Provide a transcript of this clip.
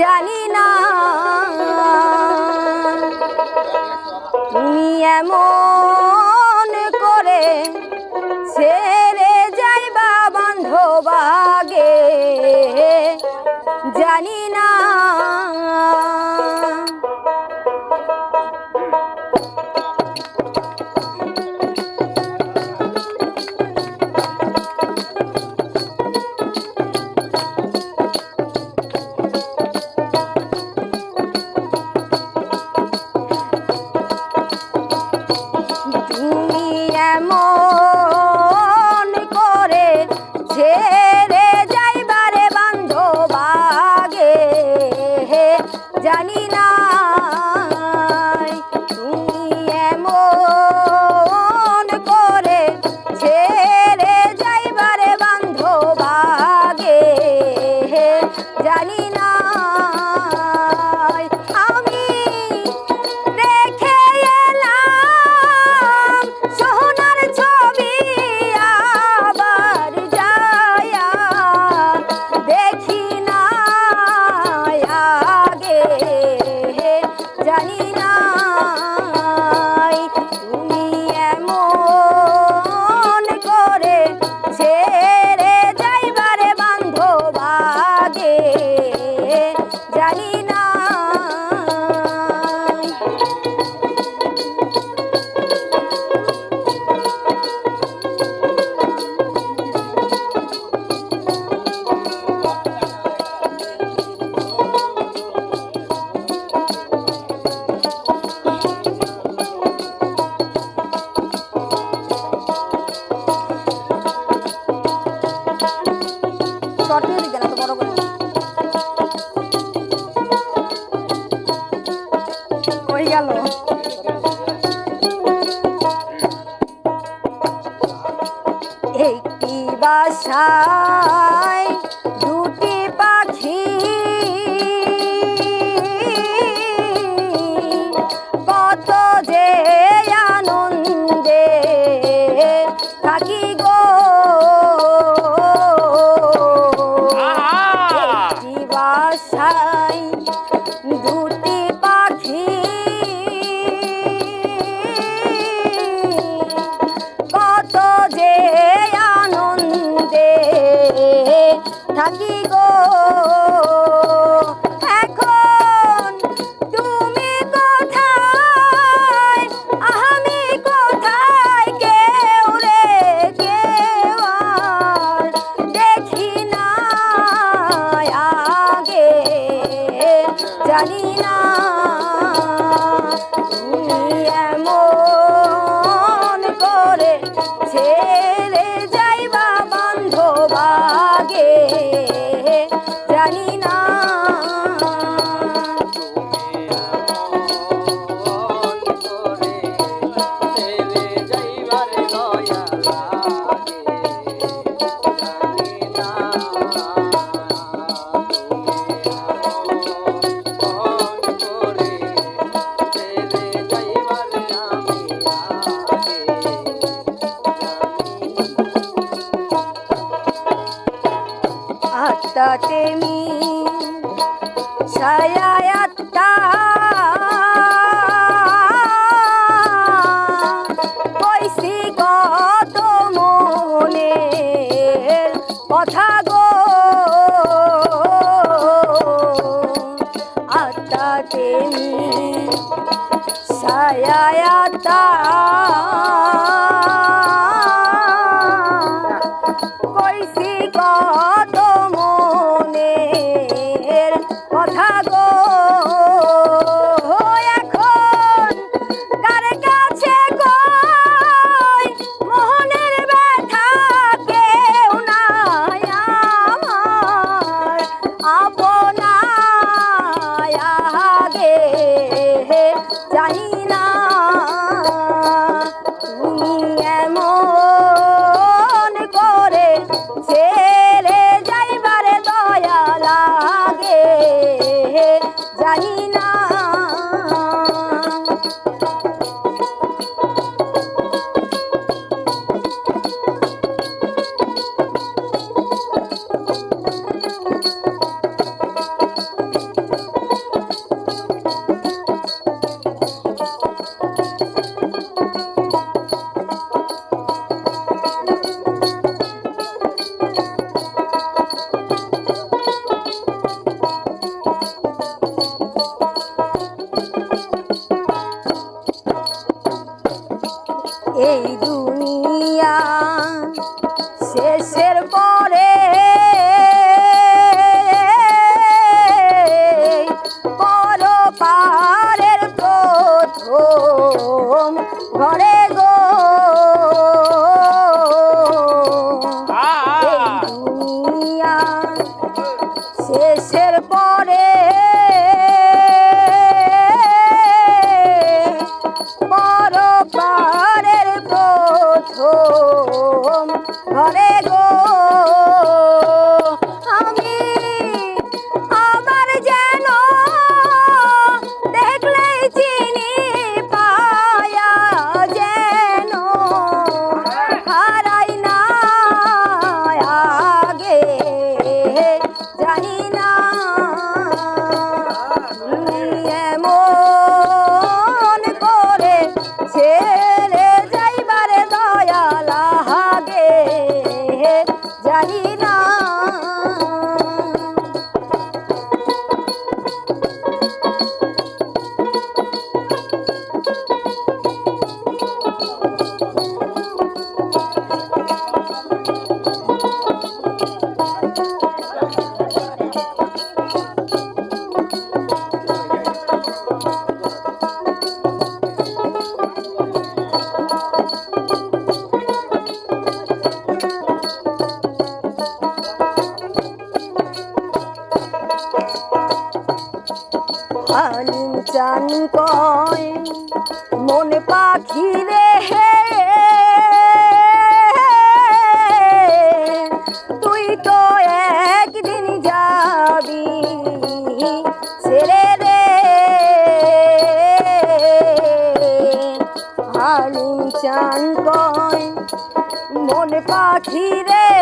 জানি না। তুমি এমন একটি বাসা? Daddy. জানি না आया था চান চান কয়, মনে পাখি রে হে। তুই তো একদিন যাবি ছেড়ে রে হালিম চান কয়, মনে পাখি রে